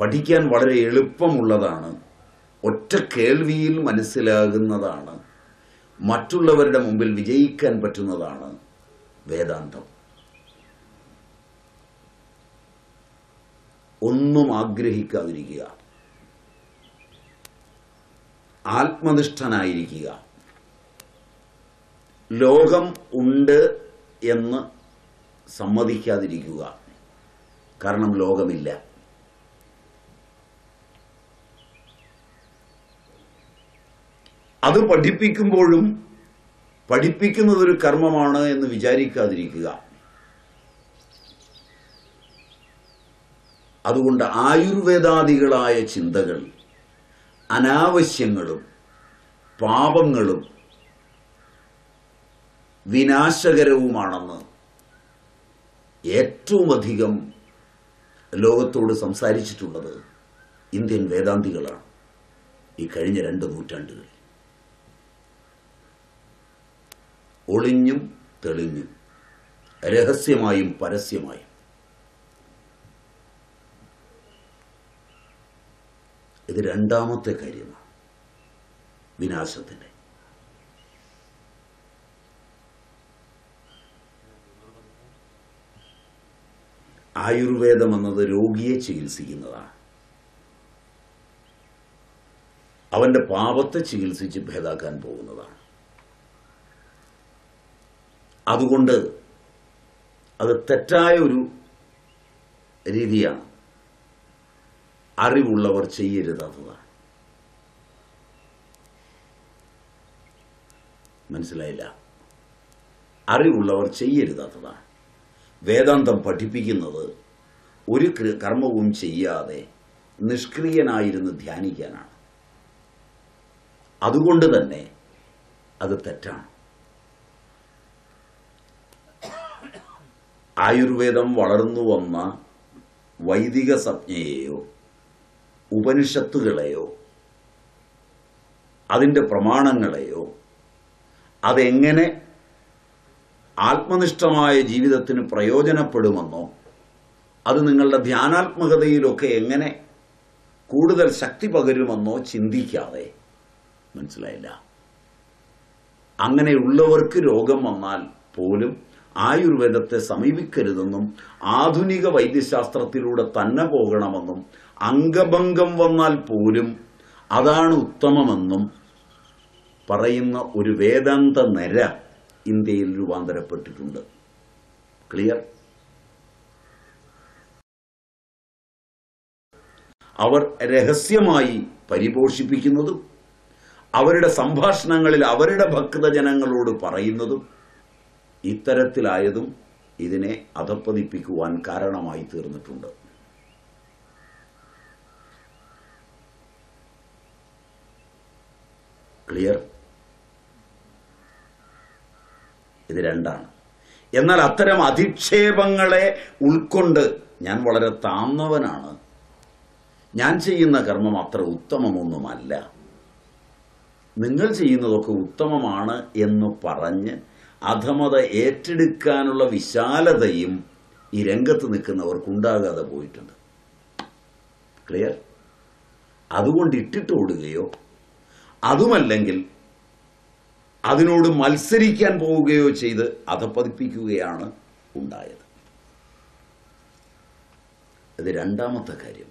പഠിക്കാൻ വളരെ എളുപ്പമുള്ളതാണ്. ഒറ്റ കേൾവിയിൽ മനസ്സിലാകുന്നതാണ്. മറ്റുള്ളവരുടെ മുമ്പിൽ വിജയിക്കാൻ പറ്റുന്നതാണ് വേദാന്തം. ഒന്നും ആഗ്രഹിക്കാതിരിക്കുക. ആത്മനിഷ്ഠനായിരിക്കുക. ലോകം ഉണ്ട് എന്ന് സമ്മതിക്കാതിരിക്കുക. കാരണം ലോകമില്ല. അത് പഠിപ്പിക്കുമ്പോഴും പഠിപ്പിക്കുന്നതൊരു കർമ്മമാണ് എന്ന് വിചാരിക്കാതിരിക്കുക. അതുകൊണ്ട് ആയുർവേദാദികളായ ചിന്തകൾ അനാവശ്യങ്ങളും പാപങ്ങളും വിനാശകരവുമാണെന്ന് ഏറ്റവും അധികം ലോകത്തോട് സംസാരിച്ചിട്ടുള്ളത് ഇന്ത്യൻ വേദാന്തികളാണ് ഈ കഴിഞ്ഞ രണ്ട് നൂറ്റാണ്ടുകളിൽ. ഒളിഞ്ഞും തെളിഞ്ഞും രഹസ്യമായും പരസ്യമായും. ഇത് രണ്ടാമത്തെ കാര്യമാണ് വിനാശത്തിന്റെ ആയുർവേദം എന്നത് രോഗിയെ ചികിത്സിക്കുന്നതാണ്. അവന്റെ പാപത്തെ ചികിത്സിച്ച് ഭേദാക്കാൻ പോകുന്നതാണ്. അതുകൊണ്ട് അത് തെറ്റായ ഒരു രീതിയാണ്. അറിവുള്ളവർ ചെയ്യരുതാത്തതാണ് മനസ്സിലായില്ല? അറിവുള്ളവർ ചെയ്യരുതാത്തതാണ് വേദാന്തം പഠിപ്പിക്കുന്നത് ഒരു കർമ്മവും ചെയ്യാതെ നിഷ്ക്രിയനായിരുന്ന് ധ്യാനിക്കാനാണ്. അതുകൊണ്ട് തന്നെ അത് തെറ്റാണ്. ആയുർവേദം വളർന്നു വന്ന വൈദിക സംജ്ഞയെയോ ഉപനിഷത്തുകളെയോ അതിന്റെ പ്രമാണങ്ങളെയോ അതെങ്ങനെ ആത്മനിഷ്ഠമായ ജീവിതത്തിന് പ്രയോജനപ്പെടുമെന്നോ അത് നിങ്ങളുടെ ധ്യാനാത്മകതയിലൊക്കെ എങ്ങനെ കൂടുതൽ ശക്തി പകരുമെന്നോ ചിന്തിക്കാതെ മനസ്സിലായില്ല. അങ്ങനെയുള്ളവർക്ക് രോഗം വന്നാൽ പോലും ആയുർവേദത്തെ സമീപിക്കരുതെന്നും ആധുനിക വൈദ്യശാസ്ത്രത്തിലൂടെ തന്നെ പോകണമെന്നും അംഗഭംഗം വന്നാൽ പോലും അതാണ് ഉത്തമമെന്നും പറയുന്ന ഒരു വേദാന്ത നിര ഇന്ത്യയിൽ രൂപാന്തരപ്പെട്ടിട്ടുണ്ട്. ക്ലിയർ? അവർ രഹസ്യമായി പരിപോഷിപ്പിക്കുന്നതും അവരുടെ സംഭാഷണങ്ങളിൽ അവരുടെ ഭക്തജനങ്ങളോട് പറയുന്നതും ഇത്തരത്തിലായതും ഇതിനെ അധപ്പതിപ്പിക്കുവാൻ കാരണമായി തീർന്നിട്ടുണ്ട്. ക്ലിയർ? ഇത് രണ്ടാണ്. എന്നാൽ അത്തരം അധിക്ഷേപങ്ങളെ ഉൾക്കൊണ്ട് ഞാൻ വളരെ താന്നവനാണ്. ഞാൻ ചെയ്യുന്ന കർമ്മം അത്ര ഉത്തമമൊന്നുമല്ല. നിങ്ങൾ ചെയ്യുന്നതൊക്കെ ഉത്തമമാണ് എന്ന് പറഞ്ഞ് അധമത ഏറ്റെടുക്കാനുള്ള വിശാലതയും ഈ രംഗത്ത് നിൽക്കുന്നവർക്ക് ഉണ്ടാകാതെ പോയിട്ടുണ്ട്. ക്ലിയർ അതുകൊണ്ട് ഇട്ടിട്ട് ഓടുകയോ അതുമല്ലെങ്കിൽ അതിനോട് മത്സരിക്കാൻ പോവുകയോ ചെയ്ത് അധപ്പതിപ്പിക്കുകയാണ് ഉണ്ടായത്. ഇത് രണ്ടാമത്തെ കാര്യം